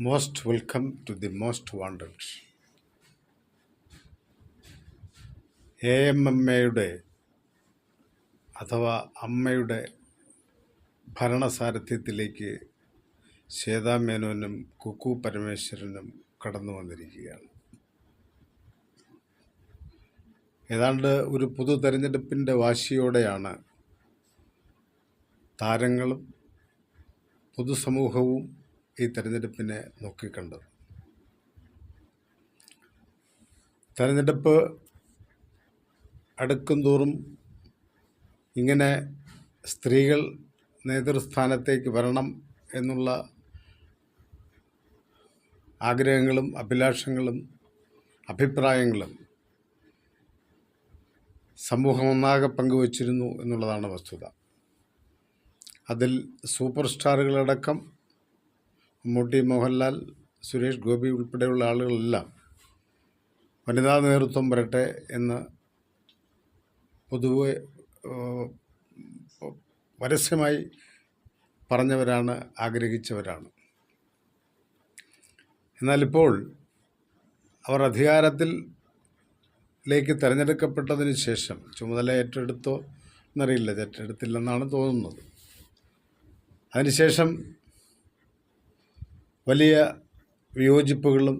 Most welcome to the most wanted A M M എയുടെ അഥവാ അമ്മയുടെ ഭരണസാരഥ്യത്തിലേക്ക് ശ്വേതാമേനോനും കുക്കു പരമേശ്വരനും കടന്നു വന്നിരിക്കുകയാണ്. ഏതാണ്ട് ഒരു പൊതു തെരഞ്ഞെടുപ്പിന്റെ വാശിയോടെയാണ് താരങ്ങളും പൊതുസമൂഹവും ഈ തെരഞ്ഞെടുപ്പിനെ നോക്കിക്കണ്ടത്. തെരഞ്ഞെടുപ്പ് അടുക്കും തോറും ഇങ്ങനെ സ്ത്രീകൾ നേതൃസ്ഥാനത്തേക്ക് വരണം എന്നുള്ള ആഗ്രഹങ്ങളും അഭിലാഷങ്ങളും അഭിപ്രായങ്ങളും സമൂഹം ഒന്നാകെ പങ്കുവച്ചിരുന്നു എന്നുള്ളതാണ് വസ്തുത. അതിൽ സൂപ്പർ സ്റ്റാറുകളടക്കം മമ്മൂട്ടി മോഹൻലാൽ സുരേഷ് ഗോപി ഉൾപ്പെടെയുള്ള ആളുകളെല്ലാം വനിതാ നേതൃത്വം വരട്ടെ എന്ന് പൊതുവെ പരസ്യമായി പറഞ്ഞവരാണ് ആഗ്രഹിച്ചവരാണ്. എന്നാലിപ്പോൾ അവർ അധികാരത്തിലേക്ക് തിരഞ്ഞെടുക്കപ്പെട്ടതിന് ശേഷം ചുമതല ഏറ്റെടുത്തോ എന്നറിയില്ല ഏറ്റെടുത്തില്ലെന്നാണ് തോന്നുന്നത്. അതിനുശേഷം വലിയ വിയോജിപ്പുകളും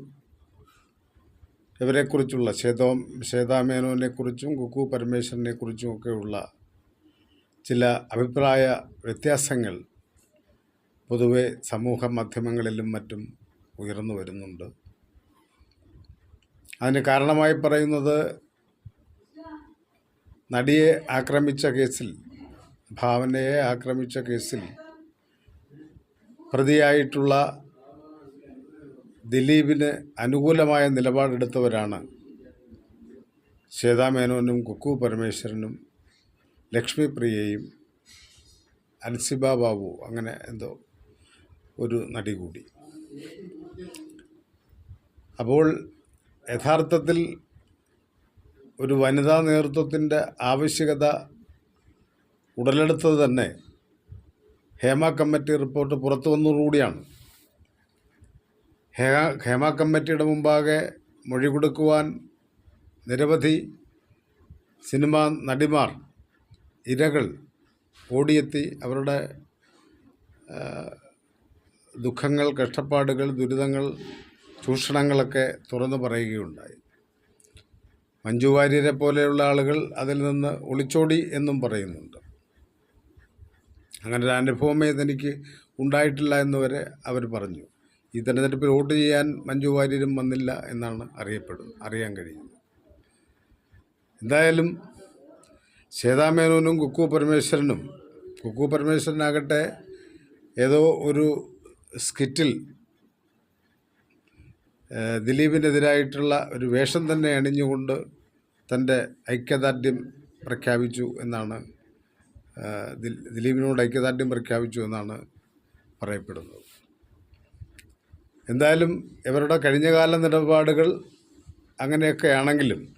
ഇവരെക്കുറിച്ചുള്ള ശ്വേതോ ശ്വേതാമേനോനെക്കുറിച്ചും കുക്കു പരമേശ്വരനെക്കുറിച്ചും ഒക്കെയുള്ള ചില അഭിപ്രായ വ്യത്യാസങ്ങൾ പൊതുവെ സമൂഹ മാധ്യമങ്ങളിലും മറ്റും ഉയർന്നു വരുന്നുണ്ട്. അതിന് കാരണമായി പറയുന്നത് നടിയെ ആക്രമിച്ച കേസിൽ ഭാവനയെ ആക്രമിച്ച കേസിൽ പ്രതിയായിട്ടുള്ള ദിലീപിന് അനുകൂലമായ നിലപാടെടുത്തവരാണ് ശ്വേതാ മേനോനും കുക്കു പരമേശ്വരനും ലക്ഷ്മി പ്രിയയും അൻസിബ ബാബു അങ്ങനെ എന്തോ ഒരു നടി കൂടി. അപ്പോൾ യഥാർത്ഥത്തിൽ ഒരു വനിതാ നേതൃത്വത്തിന്റെ ആവശ്യകത ഉടലെടുത്തത് തന്നെ ഹേമ കമ്മിറ്റി റിപ്പോർട്ട് പുറത്തു വന്നതോടുകൂടിയാണ്. ഹേ ഹേമ കമ്മിറ്റിയുടെ മുമ്പാകെ മൊഴി കൊടുക്കുവാൻ നിരവധി സിനിമാ നടിമാർ ഇരകൾ ഓടിയെത്തി അവരുടെ ദുഃഖങ്ങൾ കഷ്ടപ്പാടുകൾ ദുരിതങ്ങൾ ചൂഷണങ്ങളൊക്കെ തുറന്നു പറയുകയുണ്ടായി. മഞ്ജു വാര്യരെ പോലെയുള്ള ആളുകൾ അതിൽ നിന്ന് ഒളിച്ചോടി എന്നും പറയുന്നുണ്ട്. അങ്ങനെ അനുഭവമേ ഇതെനിക്ക് ഉണ്ടായിട്ടില്ല എന്ന് വരെ അവർ പറഞ്ഞു. ഈ തെരഞ്ഞെടുപ്പിൽ വോട്ട് ചെയ്യാൻ മഞ്ജു വാര്യരും വന്നില്ല എന്നാണ് അറിയപ്പെടുന്നത് അറിയാൻ കഴിയുന്നത്. എന്തായാലും ശ്വേതാമേനോനും കുക്കു പരമേശ്വരനും കുക്കു പരമേശ്വരനാകട്ടെ ഏതോ ഒരു സ്കിറ്റിൽ ദിലീപിനെതിരായിട്ടുള്ള ഒരു വേഷം തന്നെ അണിഞ്ഞുകൊണ്ട് തന്റെ ഐക്യദാർഢ്യം പ്രഖ്യാപിച്ചു എന്നാണ് ദിലീപിനോട് ഐക്യദാർഢ്യം പ്രഖ്യാപിച്ചു എന്നാണ് പറയപ്പെടുന്നത്. എന്തായാലും ഇവരുടെ കഴിഞ്ഞകാല നിലപാടുകൾ അങ്ങനെയൊക്കെ ആണെങ്കിലും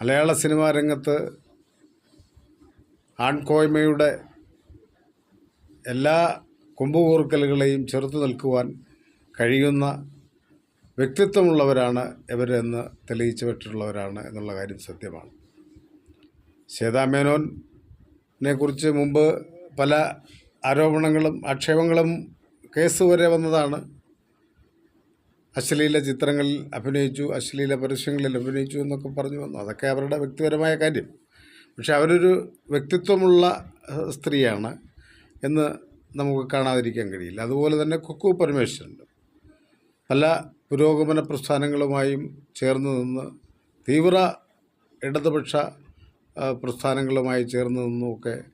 മലയാള സിനിമാ രംഗത്ത് ആൺകോയ്മയുടെ എല്ലാ കൊമ്പുകൂർക്കലുകളെയും ചെറുത്തു നിൽക്കുവാൻ കഴിയുന്ന വ്യക്തിത്വമുള്ളവരാണ് ഇവരെന്ന് തെളിയിച്ചു വിട്ടിട്ടുള്ളവരാണ് എന്നുള്ള കാര്യം സത്യമാണ്. ശ്വേതാ മേനോനെ കുറിച്ച് മുമ്പ് പല ആരോപണങ്ങളും ആക്ഷേപങ്ങളും കേസ് വരെ വന്നതാണ്. അശ്ലീല ചിത്രങ്ങളിൽ അഭിനയിച്ചു അശ്ലീല പരസ്യങ്ങളിൽ അഭിനയിച്ചു എന്നൊക്കെ പറഞ്ഞു വന്നു. അതൊക്കെ അവരുടെ വ്യക്തിപരമായ കാര്യം. പക്ഷെ അവരൊരു വ്യക്തിത്വമുള്ള സ്ത്രീയാണ് എന്ന് നമുക്ക് കാണാതിരിക്കാൻ കഴിയില്ല. അതുപോലെ തന്നെ കുക്കു പരമേശ്വരൻ പല പുരോഗമന പ്രസ്ഥാനങ്ങളുമായും ചേർന്ന് നിന്ന് തീവ്ര ഇടതുപക്ഷ പ്രസ്ഥാനങ്ങളുമായി ചേർന്ന് നിന്നുമൊക്കെ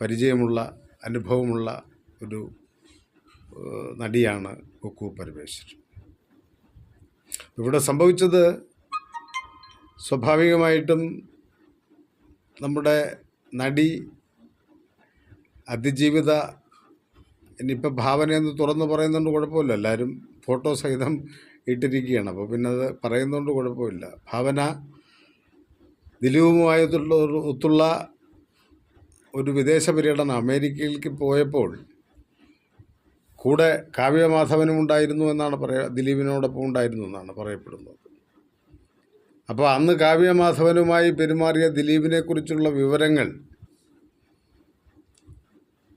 പരിചയമുള്ള അനുഭവമുള്ള ഒരു നടിയാണ് കുക്കു പരമേശ്വർ ഇവിടെ സംഭവിച്ചത് സ്വാഭാവികമായിട്ടും നമ്മുടെ നടി അതിജീവിത ഇനിയിപ്പോൾ ഭാവനയെന്ന് തുറന്ന് പറയുന്നതുകൊണ്ട് കുഴപ്പമില്ല. എല്ലാവരും ഫോട്ടോ സഹിതം ഇട്ടിരിക്കുകയാണ്. അപ്പോൾ പിന്നെ അത് പറയുന്നതുകൊണ്ട് കുഴപ്പമില്ല. ഭാവന ദിലീപുമായിട്ടുള്ള ഒത്തുള്ള ഒരു വിദേശ പര്യടനം അമേരിക്കയിലേക്ക് പോയപ്പോൾ കൂടെ കാവ്യമാധവനും ഉണ്ടായിരുന്നു എന്നാണ് പറയുക ദിലീപിനോടൊപ്പം ഉണ്ടായിരുന്നു എന്നാണ് പറയപ്പെടുന്നത്. അപ്പോൾ അന്ന് കാവ്യമാധവനുമായി പെരുമാറിയ ദിലീപിനെക്കുറിച്ചുള്ള വിവരങ്ങൾ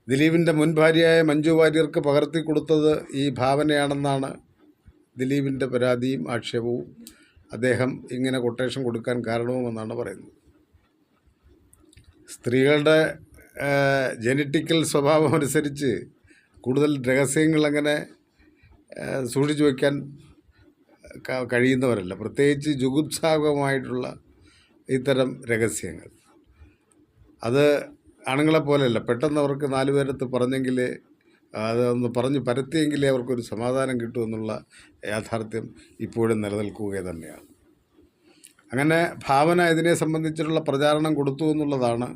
ദിലീപിന്റെ മുൻ ഭാര്യയായ മഞ്ജു വാര്യർക്ക് പകർത്തി കൊടുത്തത് ഈ ഭാവനയാണെന്നാണ് ദിലീപിന്റെ പരാതിയും ആക്ഷേപവും അദ്ദേഹം ഇങ്ങനെ കൊട്ടേഷൻ കൊടുക്കാൻ കാരണവുമെന്നാണ് പറയുന്നത്. സ്ത്രീകളുടെ ജനറ്റിക്കൽ സ്വഭാവം അനുസരിച്ച് കൂടുതൽ രഹസ്യങ്ങൾ അങ്ങനെ സൂക്ഷിച്ചു വയ്ക്കാൻ കഴിയുന്നവരല്ല. പ്രത്യേകിച്ച് ജുഗുപ്സാകമായിട്ടുള്ള ഇത്തരം രഹസ്യങ്ങൾ. അത് ആണുങ്ങളെ പോലെയല്ല. പെട്ടെന്ന് അവർക്ക് നാലു പേരത്ത് പറഞ്ഞെങ്കിൽ അതൊന്ന് പറഞ്ഞ് പരത്തിയെങ്കിലേ അവർക്കൊരു സമാധാനം കിട്ടുമെന്നുള്ള യാഥാർത്ഥ്യം ഇപ്പോഴും നിലനിൽക്കുക തന്നെയാണ്. അങ്ങനെ ഭാവന ഇതിനെ സംബന്ധിച്ചിട്ടുള്ള പ്രചാരണം കൊടുത്തു എന്നുള്ളതാണ്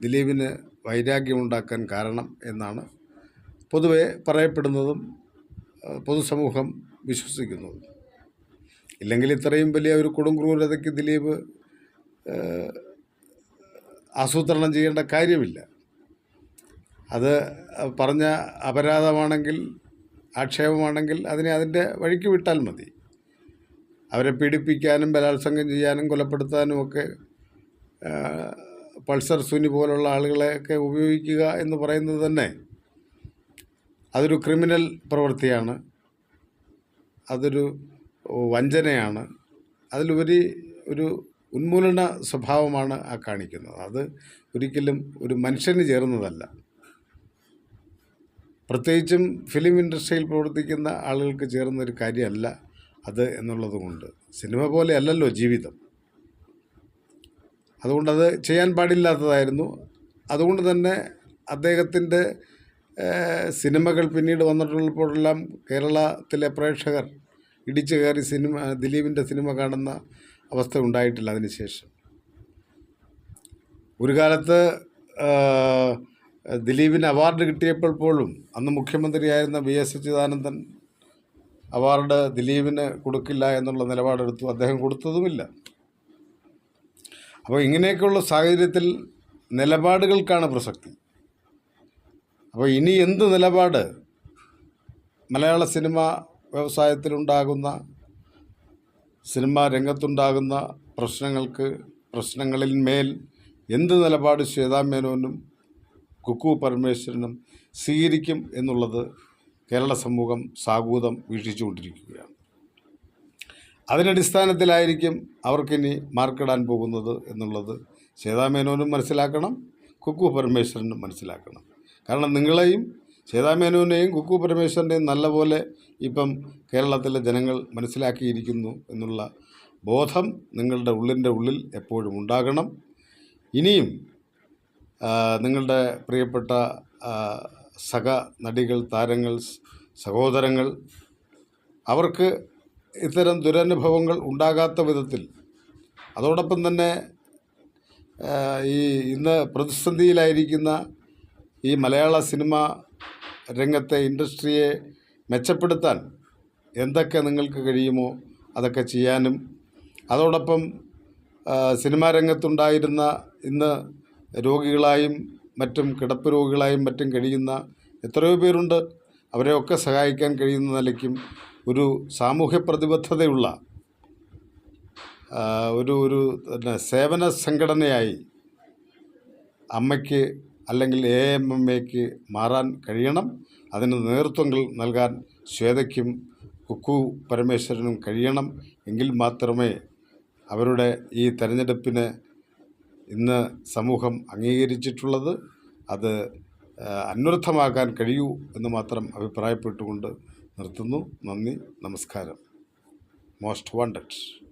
ദിലീപിന് വൈരാഗ്യമുണ്ടാക്കാൻ കാരണം എന്നാണ് പൊതുവെ പറയപ്പെടുന്നതും പൊതുസമൂഹം വിശ്വസിക്കുന്നതും. ഇല്ലെങ്കിൽ ഇത്രയും വലിയ ഒരു കൊടുംക്രൂരതയ്ക്ക് ദിലീപ് ആസൂത്രണം ചെയ്യേണ്ട കാര്യമില്ല. അത് പറഞ്ഞ അപരാധമാണെങ്കിൽ ആക്ഷേപമാണെങ്കിൽ അതിനെ അതിന്റെ വഴിക്ക് വിട്ടാൽ മതി. അവരെ പീഡിപ്പിക്കാനും ബലാത്സംഗം ചെയ്യാനും കൊലപ്പെടുത്താനും ഒക്കെ പൾസർ സുനി പോലുള്ള ആളുകളെയൊക്കെ ഉപയോഗിക്കുക എന്ന് പറയുന്നത് തന്നെ അതൊരു ക്രിമിനൽ പ്രവൃത്തിയാണ്. അതൊരു വഞ്ചനയാണ്. അതിലുപരി ഒരു ഉന്മൂലന സ്വഭാവമാണ് ആ കാണിക്കുന്നത്. അത് ഒരിക്കലും ഒരു മനുഷ്യന് ചേർന്നതല്ല. പ്രത്യേകിച്ചും ഫിലിം ഇൻഡസ്ട്രിയിൽ പ്രവർത്തിക്കുന്ന ആളുകൾക്ക് ചേർന്ന ഒരു കാര്യമല്ല അത് എന്നുള്ളതുകൊണ്ട്. സിനിമ പോലെ അല്ലല്ലോ ജീവിതം. അതുകൊണ്ടത് ചെയ്യാൻ പാടില്ലാത്തതായിരുന്നു. അതുകൊണ്ട് തന്നെ അദ്ദേഹത്തിന്റെ സിനിമകൾ പിന്നീട് വന്നിട്ടുള്ളപ്പോഴെല്ലാം കേരളത്തിലെ പ്രേക്ഷകർ ഇടിച്ചു കയറി സിനിമ ദിലീപിന്റെ സിനിമ കാണുന്ന അവസ്ഥ ഉണ്ടായിട്ടില്ല അതിനുശേഷം ഒരു കാലത്ത് ദിലീപിന് അവാർഡ് കിട്ടിയപ്പോൾ പോലും അന്ന് മുഖ്യമന്ത്രിയായിരുന്ന വി എസ് അച്യുതാനന്ദൻ അവാർഡ് ദിലീപിന് കൊടുക്കില്ല എന്നുള്ള നിലപാടെടുത്തു. അദ്ദേഹം കൊടുത്തതുമില്ല. അപ്പോൾ ഇങ്ങനെയൊക്കെയുള്ള സാഹചര്യത്തിൽ നിലപാടുകൾക്കാണ് പ്രസക്തി. അപ്പോൾ ഇനി എന്ത് നിലപാട്? മലയാള സിനിമ വ്യവസായത്തിലുണ്ടാകുന്ന സിനിമാ രംഗത്തുണ്ടാകുന്ന പ്രശ്നങ്ങൾക്ക് പ്രശ്നങ്ങളിൽ മേൽ എന്ത് നിലപാട് ശ്വേതാ മേനോനും കുക്കു പരമേശ്വരനും സ്വീകരിക്കും എന്നുള്ളത് കേരള സമൂഹം സാഗൂതം വീക്ഷിച്ചുകൊണ്ടിരിക്കുകയാണ്. അതിനടിസ്ഥാനത്തിലായിരിക്കും അവർക്കിനി മാർക്കിടാൻ പോകുന്നത് എന്നുള്ളത് ശ്വേതാ മേനോനും മനസ്സിലാക്കണം കുക്കു പരമേശ്വരനും മനസ്സിലാക്കണം. കാരണം നിങ്ങളെയും ശ്വേതാ മേനോനെയും കുക്കു പരമേശ്വരന്റെയും നല്ലപോലെ ഇപ്പം കേരളത്തിലെ ജനങ്ങൾ മനസ്സിലാക്കിയിരിക്കുന്നു എന്നുള്ള ബോധം നിങ്ങളുടെ ഉള്ളിന്റെ ഉള്ളിൽ എപ്പോഴും ഉണ്ടാകണം. ഇനിയും നിങ്ങളുടെ പ്രിയപ്പെട്ട സഹ നടികൾ താരങ്ങൾ സഹോദരങ്ങൾ അവർക്ക് ഇത്തരം ദുരനുഭവങ്ങൾ ഉണ്ടാകാത്ത വിധത്തിൽ അതോടൊപ്പം തന്നെ ഈ ഇന്ന് പ്രതിസന്ധിയിലായിരിക്കുന്ന ഈ മലയാള സിനിമ രംഗത്തെ ഇൻഡസ്ട്രിയെ മെച്ചപ്പെടുത്താൻ എന്തൊക്കെ നിങ്ങൾക്ക് കഴിയുമോ അതൊക്കെ ചെയ്യാനും അതോടൊപ്പം സിനിമാ രംഗത്തുണ്ടായിരുന്ന ഇന്ന് രോഗികളായും മറ്റും കിടപ്പ് രോഗികളായും മറ്റും കഴിയുന്ന എത്രയോ പേരുണ്ട്. അവരെയൊക്കെ സഹായിക്കാൻ കഴിയുന്ന നിലയ്ക്കും ഒരു സാമൂഹ്യ പ്രതിബദ്ധതയുള്ള ഒരു ഒരു സേവന സംഘടനയായി അമ്മയ്ക്ക് അല്ലെങ്കിൽ എ എം എം എക്ക് മാറാൻ കഴിയണം. അതിന് നേതൃത്വങ്ങൾ നൽകാൻ ശ്വേതയ്ക്കും കുക്കു പരമേശ്വരനും കഴിയണം. എങ്കിൽ മാത്രമേ അവരുടെ ഈ തെരഞ്ഞെടുപ്പിന് ഇന്ന് സമൂഹം അംഗീകരിച്ചിട്ടുള്ളത് അത് അന്വർത്ഥമാക്കാൻ കഴിയൂ എന്ന് മാത്രം അഭിപ്രായപ്പെട്ടുകൊണ്ട് നിർത്തുന്നു. നന്ദി നമസ്കാരം. Most wanted.